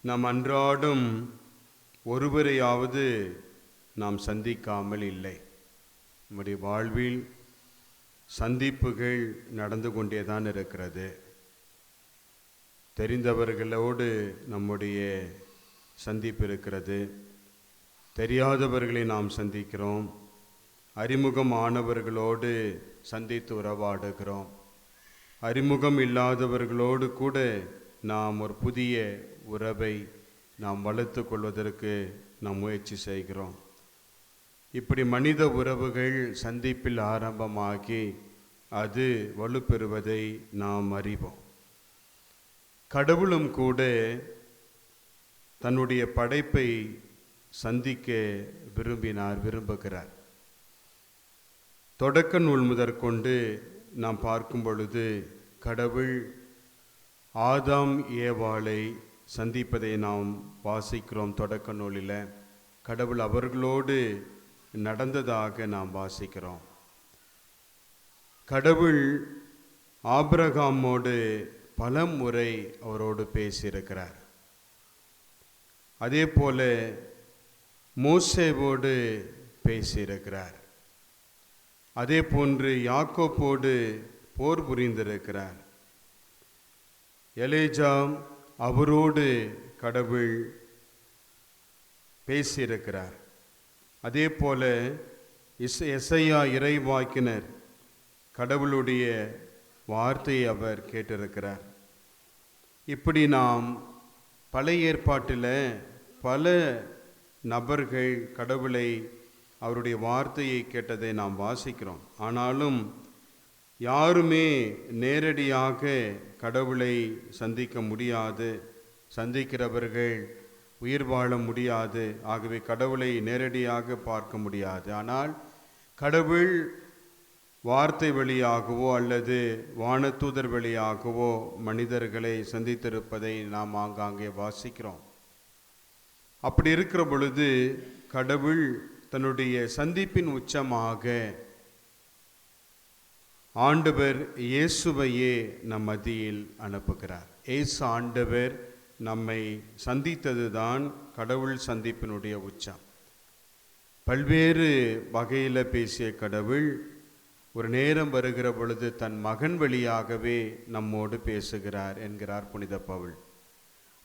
நாம் அன்றாடும் ஒருவரையாவது நாம் சந்திக்காமல் இல்லை. நம்முடைய வாழ்வில் சந்திப்புகள் நடந்து கொண்டே தான் இருக்கிறது. தெரிந்தவர்களோடு நம்முடைய சந்திப்பு இருக்கிறது. தெரியாதவர்களை நாம் சந்திக்கிறோம். அறிமுகமானவர்களோடு சந்தித்து உறவாடுகிறோம். அறிமுகம் இல்லாதவர்களோடு கூட நாம் ஒரு புதிய உறவை நாம் வளர்த்து கொள்வதற்கு நாம் முயற்சி செய்கிறோம். இப்படி மனித உறவுகள் சந்திப்பில் ஆரம்பமாகி அது வலுப்பெறுவதை நாம் அறிவோம். கடவுளும் கூட தன்னுடைய படைப்பை சந்திக்க விரும்பினார் விரும்புகிறார். தொடக்க நூல் முதற்கொண்டு நாம் பார்க்கும் பொழுது கடவுள் ஆதாம் ஏவாளை சந்திப்பதை நாம் வாசிக்கிறோம் தொடக்க நூலில். கடவுள் அவர்களோடு நடந்ததாக நாம் வாசிக்கிறோம். கடவுள் ஆபிரகாமோடு பல முறை அவரோடு பேசியிருக்கிறார். அதே போல மோசேவோடு பேசியிருக்கிறார். அதே போன்று யாக்கோப்போடு போர் புரிந்திருக்கிறார். எலேஜாம் அவரோடு கடவுள் பேசியிருக்கிறார். அதே போல இஸ் எசையா இறைவாக்கினர் கடவுளுடைய வார்த்தையை அவர் கேட்டிருக்கிறார். இப்படி நாம் பழைய ஏற்பாட்டில் பல நபர்கள் கடவுளை அவருடைய வார்த்தையை கேட்டதை நாம் வாசிக்கிறோம். ஆனாலும் யாருமே நேரடியாக கடவுளை சந்திக்க முடியாது. சந்திக்கிறவர்கள் உயிர் வாழ முடியாது. ஆகவே கடவுளை நேரடியாக பார்க்க முடியாது. ஆனால் கடவுள் வார்த்தை வழியாகவோ அல்லது வானத்தூதர் வழியாகவோ மனிதர்களை சந்தித்திருப்பதை நாம் ஆங்காங்கே வாசிக்கிறோம். அப்படி இருக்கிற பொழுது கடவுள் தன்னுடைய சந்திப்பின் உச்சமாக ஆண்டவர் இயேசுவையே நம் மத்தியில் அனுப்புகிறார். இயேசு ஆண்டவர் நம்மை சந்தித்ததுதான் கடவுள் சந்திப்பினுடைய உச்சம். பல்வேறு வகையில் பேசிய கடவுள் ஒரு நேரம் வருகிற பொழுது தன் மகன் வழியாகவே நம்மோடு பேசுகிறார் என்கிறார் புனித பவுல்.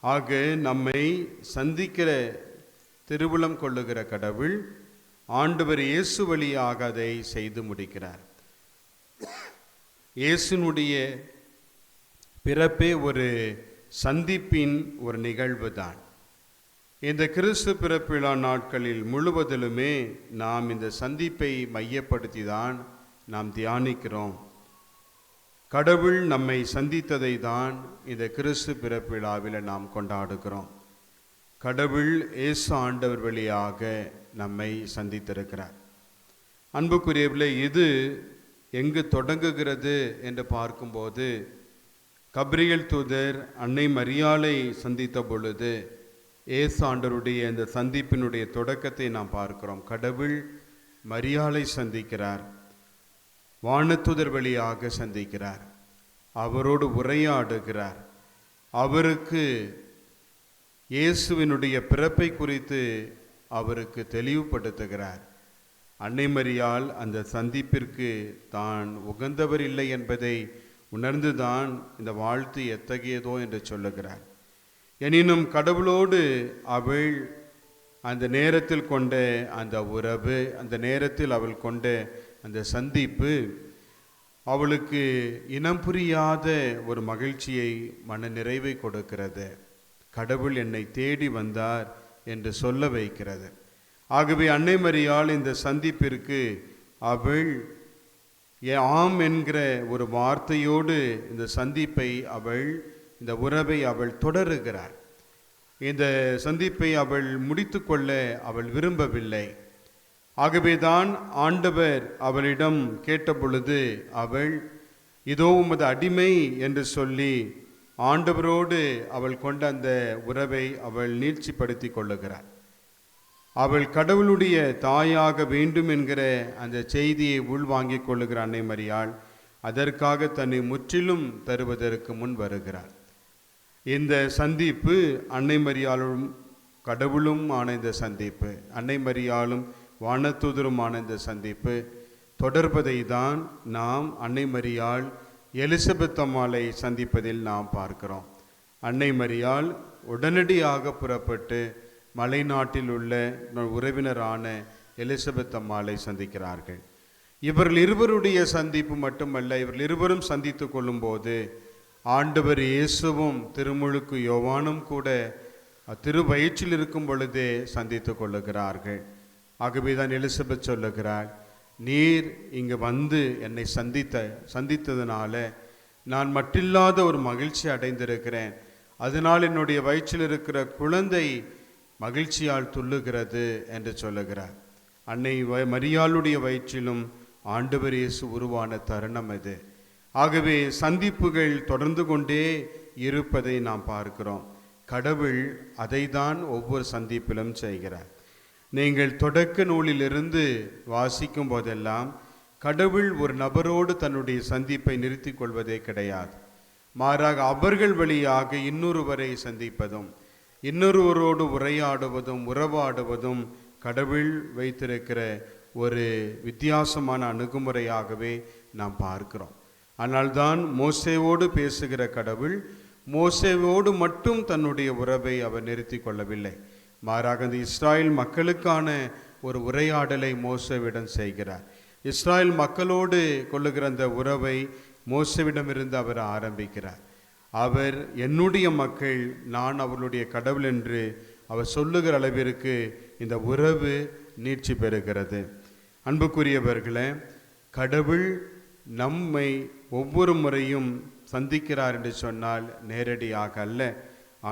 ஆக நம்மை சந்திக்கிற திருவுளம் கொள்ளுகிற கடவுள் ஆண்டவர் இயேசு வழியாக அதை செய்து முடிக்கிறார். இயேசுனுடைய பிறப்பே ஒரு சந்திப்பின் ஒரு நிகழ்வு தான் இந்த கிறிஸ்து பிறப்பிழா நாட்களில் முழுவதிலுமே நாம் இந்த சந்திப்பை மையப்படுத்தி தான் நாம் தியானிக்கிறோம். கடவுள் நம்மை சந்தித்ததை தான் இந்த கிறிஸ்து பிறப்பிழாவில் நாம் கொண்டாடுகிறோம். கடவுள் இயேசு ஆண்டவர் வழியாக நம்மை சந்தித்திருக்கிறார். அன்புக்குரியவர்களே இது எங்கு தொடங்குகிறது என்று பார்க்கும்போது கப்ரியல் தூதர் அன்னை மரியாளை சந்தித்த பொழுது ஏசாண்டருடைய இந்த சந்திப்பினுடைய தொடக்கத்தை நாம் பார்க்கிறோம். கடவுள் மரியாளை சந்திக்கிறார் வானத்துதர் வழியாக சந்திக்கிறார் அவரோடு உரையாடுகிறார். அவருக்கு இயேசுவினுடைய பிறப்பை குறித்து அவருக்கு தெளிவுபடுத்துகிறார். அன்னை மரியால் அந்த சந்திப்பிற்கு தான் உகந்தவர் இல்லை என்பதை உணர்ந்துதான் இந்த வாழ்த்து எத்தகையதோ என்று சொல்லுகிறார். எனினும் கடவுளோடு அவள் அந்த நேரத்தில் கொண்ட அந்த உறவு அந்த நேரத்தில் அவள் கொண்ட அந்த சந்திப்பு அவளுக்கு இனம் புரியாத ஒரு மகிழ்ச்சியை மன நிறைவை கொடுக்கிறது. கடவுள் என்னை தேடி வந்தார் என்று சொல்ல வைக்கிறது. ஆகவே அன்னை மரியாள் இந்த சந்திப்பிற்கு அவள் ஏ- ஆம் என்கிற ஒரு வார்த்தையோடு இந்த சந்திப்பை அவள் இந்த உறவை அவள் தொடருகிறார். இந்த சந்திப்பை அவள் முடித்துக்கொள்ள அவள் விரும்பவில்லை. ஆகவேதான் ஆண்டவர் அவளிடம் கேட்டபொழுது அவள் இதோ உமது அடிமை என்று சொல்லி ஆண்டவரோடு அவள் கொண்ட அந்த உறவை அவள் நீட்சிப்படுத்தி கொள்ளுகிறார். அவள் கடவுளுடைய தாயாக வேண்டும் என்கிற அந்த செய்தியை உள்வாங்கிக் கொள்ளுகிற அன்னை மரியாள் அதற்காக தன்னை முற்றிலும் தருவதற்கு முன் வருகிறார். இந்த சந்திப்பு அன்னை மரியாளும் கடவுளும் ஆன இந்த சந்திப்பு அன்னை மரியாளும் வானத்துதருமான இந்த சந்திப்பு. தொடர்பதை தான் நாம் அன்னை மரியாள் எலிசபெத் அம்மாளை சந்திப்பதில் நாம் பார்க்கிறோம். அன்னை மரியாள் உடனடியாக புறப்பட்டு மலைநாட்டில் உள்ள உறவினரான எலிசபெத் அம்மாளை சந்திக்கிறார்கள். இவர்கள் இருவருடைய சந்திப்பு மட்டுமல்ல இவர்கள் இருவரும் சந்தித்து கொள்ளும்போது ஆண்டவர் இயேசுவும் திருமுழுக்கு யோவானும் கூட திரு வயிற்றில் இருக்கும் பொழுதே சந்தித்து கொள்ளுகிறார்கள். ஆகவே தான் எலிசபெத் சொல்லுகிறாள் நீர் இங்கு வந்து என்னை சந்தித்த சந்தித்ததுனால நான் மட்டில்லாத ஒரு மகிழ்ச்சி அடைந்திருக்கிறேன். அதனால் என்னுடைய வயிற்றில் இருக்கிற குழந்தை மகிழ்ச்சியால் துள்ளுகிறது என்று சொல்லுகிறார். அன்னை மரியாளுடைய வயிற்றிலும் ஆண்டவர் இயேசு உருவான தருணம் இது. ஆகவே சந்திப்புகள் தொடர்ந்து கொண்டே இருப்பதை நாம் பார்க்கிறோம். கடவுள் அதைதான் ஒவ்வொரு சந்திப்பிலும் செய்கிறார். நீங்கள் தொடக்க நூலிலிருந்து வாசிக்கும் போதெல்லாம் கடவுள் ஒரு நபரோடு தன்னுடைய சந்திப்பை நிறுத்திக் கொள்வதே கிடையாது. மாறாக அவர்கள் வழியாக இன்னொருவரை சந்திப்பதும் இன்னொருவரோடு உரையாடுவதும் உறவாடுவதும் கடவுள் வைத்திருக்கிற ஒரு வித்தியாசமான அணுகுமுறையாகவே நாம் பார்க்கிறோம். ஆனால்தான் மோசேவோடு பேசுகிற கடவுள் மோசேவோடு மட்டும் தன்னுடைய உறவை அவர் நிறுத்தி கொள்ளவில்லை. மாறாக அந்த இஸ்ராயல் மக்களுக்கான ஒரு உரையாடலை மோசவிடம் செய்கிறார். இஸ்ராயல் மக்களோடு கொள்ளுகிற அந்த உறவை மோசவிடமிருந்து அவர் ஆரம்பிக்கிறார். அவர் என்னுடைய மக்கள் நான் அவர்களுடைய கடவுள் என்று அவர் சொல்லுகிற அளவிற்கு இந்த உறவு நீட்சி பெறுகிறது. அன்புக்குரியவர்களே கடவுள் நம்மை ஒவ்வொரு முறையும் சந்திக்கிறார் என்று சொன்னால் நேரடியாக அல்ல.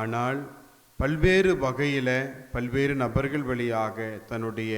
ஆனால் பல்வேறு வகையில் பல்வேறு நபர்கள் வழியாக தன்னுடைய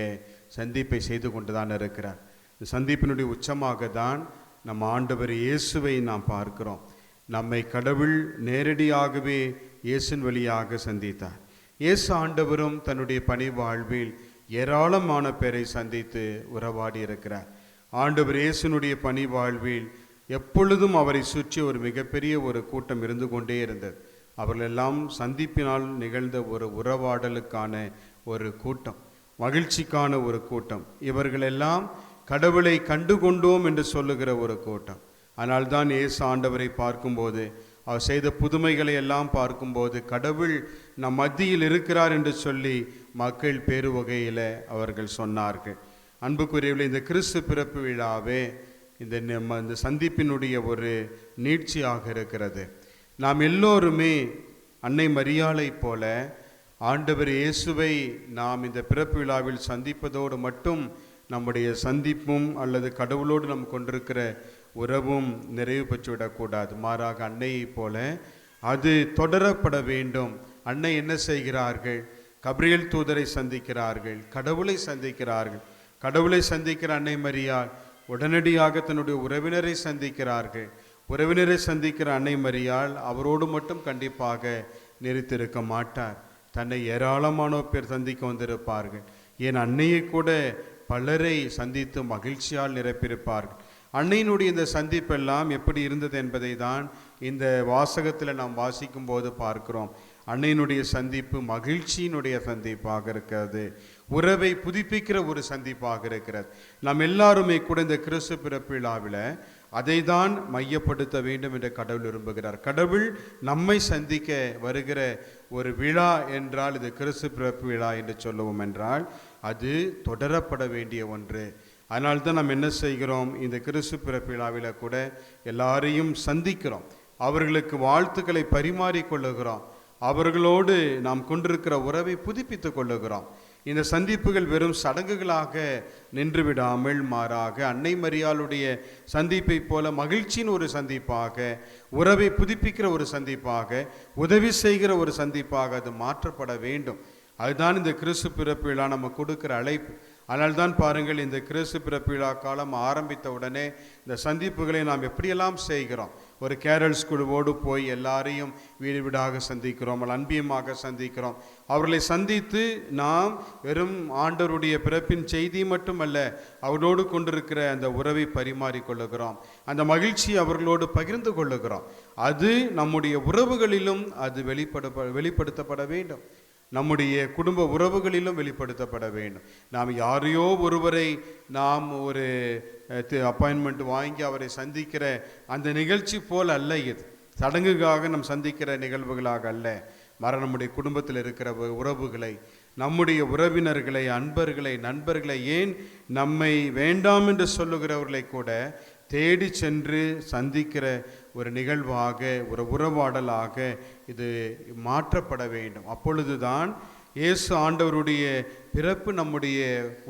சந்திப்பை செய்து கொண்டு தான் இருக்கிறார். இந்த சந்திப்பினுடைய உச்சமாக தான் நம்ம ஆண்டவர் இயேசுவை நாம் பார்க்கிறோம். நம்மை கடவுள் நேரடியாகவே இயேசின் வழியாக சந்தித்தார். இயேசு ஆண்டவரும் தன்னுடைய பணி வாழ்வில் ஏராளமான பேரை சந்தித்து உறவாடி இருக்கிறார். ஆண்டவர் இயேசுனுடைய பணி வாழ்வில் எப்பொழுதும் அவரை சுற்றி ஒரு மிகப்பெரிய ஒரு கூட்டம் இருந்து கொண்டே இருந்தது. அவர்களெல்லாம் சந்திப்பினால் நிகழ்ந்த ஒரு உறவாடலுக்கான ஒரு கூட்டம் மகிழ்ச்சிக்கான ஒரு கூட்டம். இவர்களெல்லாம் கடவுளை கண்டு கொண்டோம் என்று சொல்லுகிற ஒரு கூட்டம். ஆனால் தான் இயேசு ஆண்டவரை பார்க்கும்போது அவர் செய்த புதுமைகளை எல்லாம் பார்க்கும்போது கடவுள் நம் மத்தியில் இருக்கிறார் என்று சொல்லி மக்கள் பேரு வகையில் அவர்கள் சொன்னார்கள். அன்புக்குரியவில் இந்த கிறிஸ்து பிறப்பு விழாவே இந்த நம்ம இந்த சந்திப்பினுடைய ஒரு நீட்சியாக இருக்கிறது. நாம் எல்லோருமே அன்னை மரியாளை போல ஆண்டவர் இயேசுவை நாம் இந்த பிறப்பு விழாவில் சந்திப்பதோடு மட்டும் நம்முடைய சந்திப்பும் அல்லது கடவுளோடு நாம் கொண்டிருக்கிற உறவும் நிறைவு பெற்றுவிடக்கூடாது. மாறாக அன்னையைப் போல அது தொடரப்பட வேண்டும். அன்னை என்ன செய்கிறார்கள்? கபிரியல் தூதரை சந்திக்கிறார்கள் கடவுளை சந்திக்கிறார்கள். கடவுளை சந்திக்கிற அன்னை மரியாள் உடனடியாக தன்னுடைய உறவினரை சந்திக்கிறார்கள். உறவினரை சந்திக்கிற அன்னை மரியாள் அவரோடு மட்டும் கண்டிப்பாக நிறுத்திருக்க மாட்டார். தன்னை ஏராளமானோ பேர் சந்திக்க வந்திருப்பார்கள். என் அன்னையை கூட பலரை சந்தித்து மகிழ்ச்சியால் நிரப்பியிருப்பார்கள். அன்னையினுடைய இந்த சந்திப்பெல்லாம் எப்படி இருந்தது என்பதை தான் இந்த வாசகத்தில் நாம் வாசிக்கும் போது பார்க்கிறோம். அன்னையினுடைய சந்திப்பு மகிழ்ச்சியினுடைய சந்திப்பாக இருக்கிறது. உறவை புதுப்பிக்கிற ஒரு சந்திப்பாக இருக்கிறது. நாம் எல்லாருமே கூட இந்த கிறிஸ்து பிறப்பு விழாவில் அதை தான் மையப்படுத்த வேண்டும் என்று கடவுள் விரும்புகிறார். கடவுள் நம்மை சந்திக்க வருகிற ஒரு விழா என்றால் இது கிறிஸ்து பிறப்பு விழா என்று சொல்லுவோம் என்றால் அது தொடரப்பட வேண்டிய ஒன்று. அதனால தான் நாம் என்ன செய்கிறோம்? இந்த கிறிஸ்து பிறப்பு விழாவில் கூட எல்லாரையும் சந்திக்கிறோம். அவர்களுக்கு வாழ்த்துக்களை பரிமாறிக்கொள்ளுகிறோம் அவர்களோடு நாம் கொண்டிருக்கிற உறவை புதுப்பித்துக் கொள்ளுகிறோம். இந்த சந்திப்புகள் வெறும் சடங்குகளாக நின்று விடாமல் மாறாக அன்னை மரியாளுடைய சந்திப்பைப் போல மகிழ்ச்சியின் ஒரு சந்திப்பாக உறவை புதுப்பிக்கிற ஒரு சந்திப்பாக உதவி செய்கிற ஒரு சந்திப்பாக அது மாற்றப்பட வேண்டும். அதுதான் இந்த கிறிஸ்து பிறப்பு விழா நம்ம கொடுக்கிற அழைப்பு. அதனால்தான் தான் பாருங்கள் இந்த கிறிஸ்து பிறப்பு விழா காலம் ஆரம்பித்த உடனே இந்த சந்திப்புகளை நாம் எப்படியெல்லாம் செய்கிறோம்? ஒரு கேரல்ஸ் குழுவோடு போய் எல்லாரையும் வீடு வீடாக சந்திக்கிறோம் அன்பியமாக சந்திக்கிறோம். அவர்களை சந்தித்து நாம் வெறும் ஆண்டவருடைய பிறப்பின் செய்தி மட்டுமல்ல அவரோடு கொண்டிருக்கிற அந்த உறவை பரிமாறிக்கொள்ளுகிறோம் அந்த மகிழ்ச்சி அவர்களோடு பகிர்ந்து கொள்ளுகிறோம். அது நம்முடைய உறவுகளிலும் அது வெளிப்பட வெளிப்படுத்தப்பட வேண்டும். நம்முடைய குடும்ப உறவுகளிலும் வெளிப்படுத்தப்பட வேண்டும். நாம் யாரையோ ஒருவரை நாம் ஒரு அப்பாயின்மெண்ட் வாங்கி அவரை சந்திக்கிற அந்த நிகழ்ச்சி போல் அல்ல இது. சடங்குக்காக நாம் சந்திக்கிற நிகழ்வுகளாக அல்ல. மர நம்முடைய குடும்பத்தில் இருக்கிற உறவுகளை நம்முடைய உறவினர்களை அன்பர்களை நண்பர்களை ஏன் நம்மை வேண்டாம் என்று சொல்லுகிறவர்களை கூட தேடி சென்று சந்திக்கிற ஒரு நிகழ்வாக ஒரு உறவாடலாக இது மாற்றப்பட வேண்டும். அப்பொழுதுதான் இயேசு ஆண்டவருடைய பிறப்பு நம்முடைய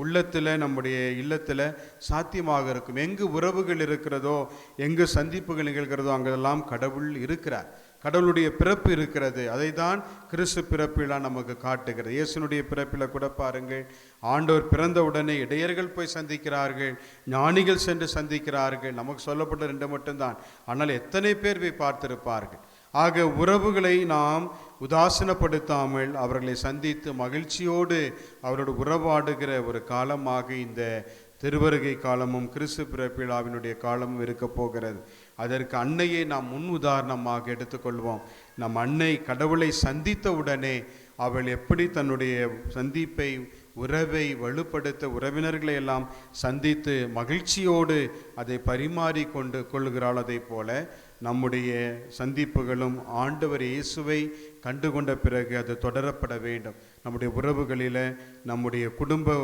உள்ளத்தில் நம்முடைய இல்லத்தில் சாத்தியமாக இருக்கும். எங்கு உறவுகள் இருக்கிறதோ எங்கு சந்திப்புகள் நிகழ்கிறதோ அங்கெல்லாம் கடவுள் இருக்கிறார். கடவுளுடைய பிறப்பு இருக்கிறது. அதை தான் கிறிஸ்து பிறப்பிலா நமக்கு காட்டுகிறது. இயேசுனுடைய பிறப்பில் கூட பாருங்கள். ஆண்டோர் பிறந்த உடனே இடையர்கள் போய் சந்திக்கிறார்கள். ஞானிகள் சென்று சந்திக்கிறார்கள். நமக்கு சொல்லப்பட்ட ரெண்டு மட்டும்தான். ஆனால் எத்தனை பேர் போய் பார்த்திருப்பார்கள்? ஆக உறவுகளை நாம் உதாசீனப்படுத்தாமல் அவர்களை சந்தித்து மகிழ்ச்சியோடு அவரோடு உறவாடுகிற ஒரு காலமாக இந்த திருவருகை காலமும் கிறிஸ்து பிறப்பிழாவினுடைய காலமும் இருக்க போகிறது. அதற்கு அன்னையை நாம் முன் உதாரணமாக எடுத்துக்கொள்வோம். நம் அன்னை கடவுளை சந்தித்த உடனே அவள் எப்படி தன்னுடைய சந்திப்பை உறவை வலுப்படுத்த உறவினர்களை எல்லாம் சந்தித்து மகிழ்ச்சியோடு அதை பரிமாறி கொண்டு கொள்கிறாள் அதை போல நம்முடைய சந்திப்புகளும் ஆண்டவர் இயேசுவை கண்டுகொண்ட பிறகு அது தொடரப்பட வேண்டும். நம்முடைய உறவுகளில் நம்முடைய குடும்ப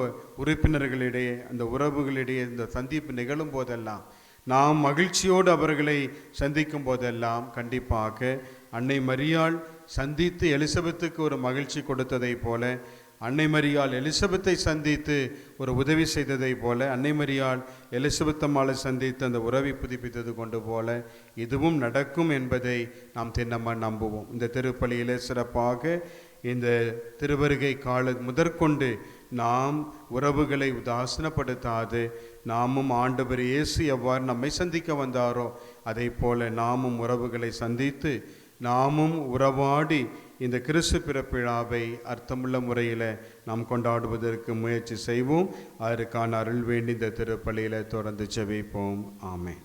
உறுப்பினர்களிடையே அந்த உறவுகளிடையே இந்த சந்திப்பு நிகழும் போதெல்லாம் நாம் மகிழ்ச்சியோடு அவர்களை சந்திக்கும் போதெல்லாம் கண்டிப்பாக அன்னை மரியாள் சந்தித்து எலிசபெத்துக்கு ஒரு மகிழ்ச்சி கொடுத்ததைப் போல அன்னை மரியாள் எலிசபெத்தை சந்தித்து ஒரு உதவி செய்ததைப் போல அன்னை மரியாள் எலிசபெத்தம்மாளை சந்தித்து அந்த உறவை புதுப்பித்தது கொண்டு போல இதுவும் நடக்கும் என்பதை நாம் திண்ணமாக நம்புவோம். இந்த திருப்பலியில் சிறப்பாக இந்த திருவருகை கால முதற்கொண்டு நாம் உறவுகளை உதாசனப்படுத்தாது நாமும் ஆண்டவர் இயேசு எவ்வாறு நம்மை சந்திக்க வந்தாரோ அதே போல நாமும் உறவுகளை சந்தித்து நாமும் உறவாடி இந்த கிறிஸ்து பிறப்பிழாவை அர்த்தமுள்ள முறையில் நாம் கொண்டாடுவதற்கு முயற்சி செய்வோம். அதற்கான அருள் வேண்டி இந்த திருப்பலியில் தொடர்ந்து செவிப்போம் ஆமேன்.